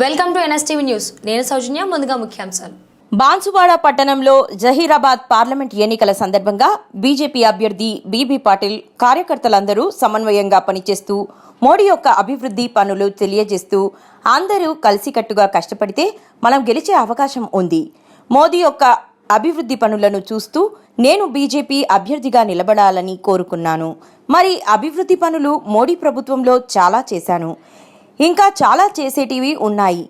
Welcome to NSTV news. నేను సౌజన్య ముందుగా ముఖ్యాంశాలు. బాన్సువాడ పట్టణంలో జహీరాబాద్ పార్లమెంట్ ఎన్నికల సందర్భంగా బీజేపీ అభ్యర్థి బీబీ పాటిల్ కార్యకర్తలందరూ సమన్వయంగా పనిచేస్తూ మోడీ యొక్క అభివృద్ధి పనులు తెలియజేస్తూ అందరూ కలిసికట్టుగా కష్టపడితే మనం గెలిచే అవకాశం ఉంది. మోదీ యొక్క అభివృద్ధి పనులను చూస్తూ నేను బీజేపీ అభ్యర్థిగా నిలబడాలని కోరుకున్నాను. మరి అభివృద్ధి పనులు మోడీ ప్రభుత్వంలో చాలా చేశాను. ఇంకా చాలా చేసేటివి ఉన్నాయి.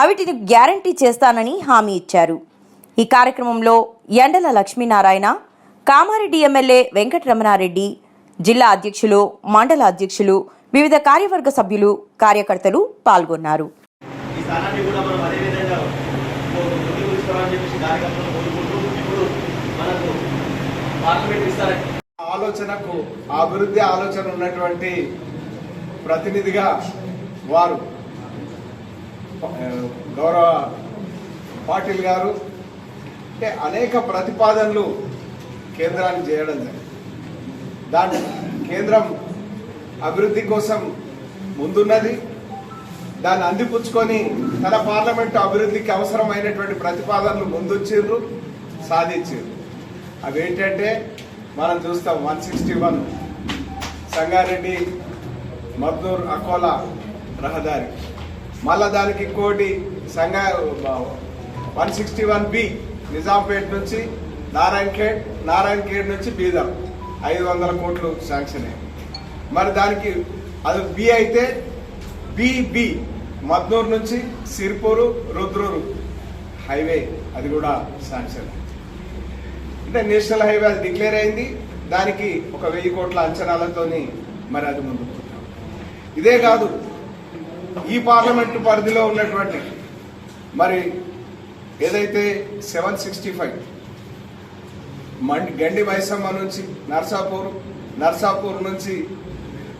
అవిటిని గ్యారంటీ చేస్తానని హామీ ఇచ్చారు. ఈ కార్యక్రమంలో ఎండల లక్ష్మీనారాయణ కామారెడ్డి ఎమ్మెల్యే వెంకటరమణారెడ్డి జిల్లా అధ్యక్షులు మండల అధ్యక్షులు వివిధ కార్యవర్గ సభ్యులు కార్యకర్తలు పాల్గొన్నారు. ఆలోచనకు అభివృద్ధి ఆలోచన ఉన్నటువంటి ప్రతినిధిగా వారు. గౌరవ పాటిల్ గారు అంటే అనేక ప్రతిపాదనలు కేంద్రానికి చేయడం జరిగింది. దాని కేంద్రం అభివృద్ధి కోసం ముందున్నది. దాన్ని అందిపుచ్చుకొని తన పార్లమెంటు అభివృద్ధికి అవసరమైనటువంటి ప్రతిపాదనలు ముందుచ్చిర్రు సాధించారు ఏంటంటే మనం చూస్తాం one sixty one Sangareddy Maddur Akola రహదారి మళ్ళా దానికి ఇంకోటి సంఘ one sixty one B Nizampet నుంచి నారాయణఖేడ్ నారాయణఖేడ్ నారాయణ నుంచి బీదర్. ఐదు వందల కోట్లు శాంక్షన్ అయ్యాయి. మరి దానికి అది బి అయితే బిబి మద్నూరు నుంచి సిర్పూరు రుద్రూరు హైవే అది కూడా శాంక్షన్ అంటే నేషనల్ హైవే అది డిక్లేర్ అయింది. దానికి ఒక వెయ్యి కోట్ల అంచనాలతోని మరి అది ముందుకు ఇదే కాదు ఈ పార్లమెంటు పరిధిలో ఉన్నటువంటి మరి ఏదైతే సెవెన్ సిక్స్టీ ఫైవ్ మండి గండి వైసమ్మ నుంచి నర్సాపూర్ నర్సాపూర్ నుంచి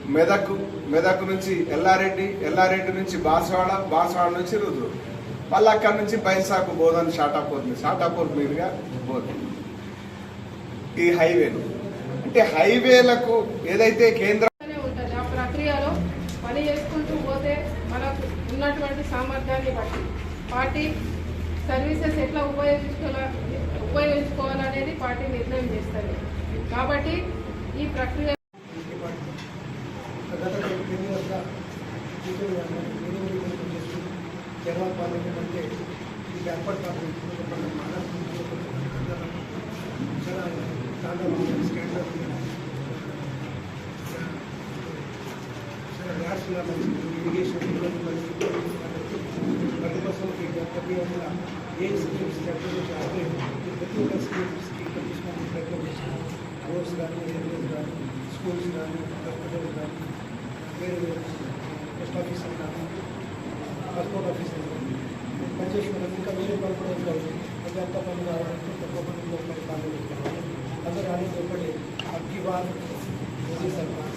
మెదక్ మెదక్ నుంచి ఎల్లారెడ్డి ఎల్లారెడ్డి నుంచి బాన్సవాడ బాన్సవాడ నుంచి రుద్రు మళ్ళీ అక్కడి నుంచి బైసాకు బోధన్ షాటాపూర్ మీద షాటాపూర్ మీదుగా పోతుంది ఈ హైవేలు. అంటే హైవేలకు ఏదైతే కేంద్ర ఉన్నటువంటి సామర్థ్యాన్ని బట్టి పార్టీ సర్వీసెస్ ఎట్లా ఉపయోగించుకోవాల ఉపయోగించుకోవాలనేది పార్టీ నిర్ణయం చేస్తుంది. కాబట్టి ఈ ప్రక్రియ గత కొన్ని పార్లమెంట్ అంటే ఇది పార్లమెంట్ చాలా దాంట్లో చాలా ర్యాష్గా ఇరిగేషన్ ప్రతి ఒక్కరికి ప్రతి ఒక్క ఏ స్కీమ్స్ చెప్పడం అంటే ప్రతి ఒక్క స్కీమ్స్ తీసుకునే ప్రయత్నం చేస్తున్నాం రోడ్స్ కానీ రైల్వేస్ కానీ స్కూల్స్ కానీ హాస్పిటల్స్ కానీ వేరే వేరే పోస్ట్ ఆఫీస్ కానీ పాస్పోర్ట్ ఆఫీస్ కానీ పనిచేసుకున్నాం ఇంకా వేరే పని కూడా ఇంకా ఉంది అది అంతా పని కావాలంటే తక్కువ పనిలో పని కావాలి అందరూ అనేది ఒకటి అక్కి బార్ మోదీ సర్కార్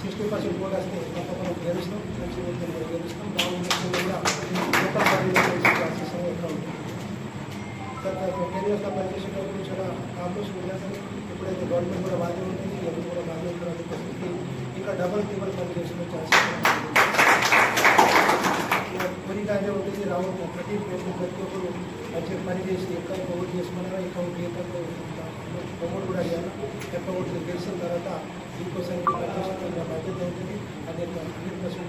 సిక్స్టీ పర్సెంట్ ఓట్ వస్తే తప్పకుండా గెలుస్తాం మంచి ఓట్లు గెలుస్తాం బాగుంటుంది లోకల్ పార్టీ ప్రాసెస్ ఎక్కువ ఉంటుంది టెన్ ఇయర్స్లో పనిచేసేటప్పుడు చాలా కాంగ్రెస్ ఉండదు ఇప్పుడైతే గవర్నమెంట్ కూడా బాగానే ఉంటుంది ఎవరు కూడా బాగానే ఉంటారు అనే పరిస్థితి ఇంకా డబల్ ట్రిబుల్ పని చేసుకునే ఛాన్సెస్ కొనిగానే ఉంటుంది రావు ప్రతి ప్రతి ప్రతి ఒక్కరు మంచి పని చేసి ఎక్కడ ఓట్ చేసుకున్నారో ఎక్కడ ఎక్కడ ప్రమోట్ కూడా అయ్యాను ఎక్కడ ఓట్లు గెలిచిన తర్వాత ఇంకోసారి Thank you.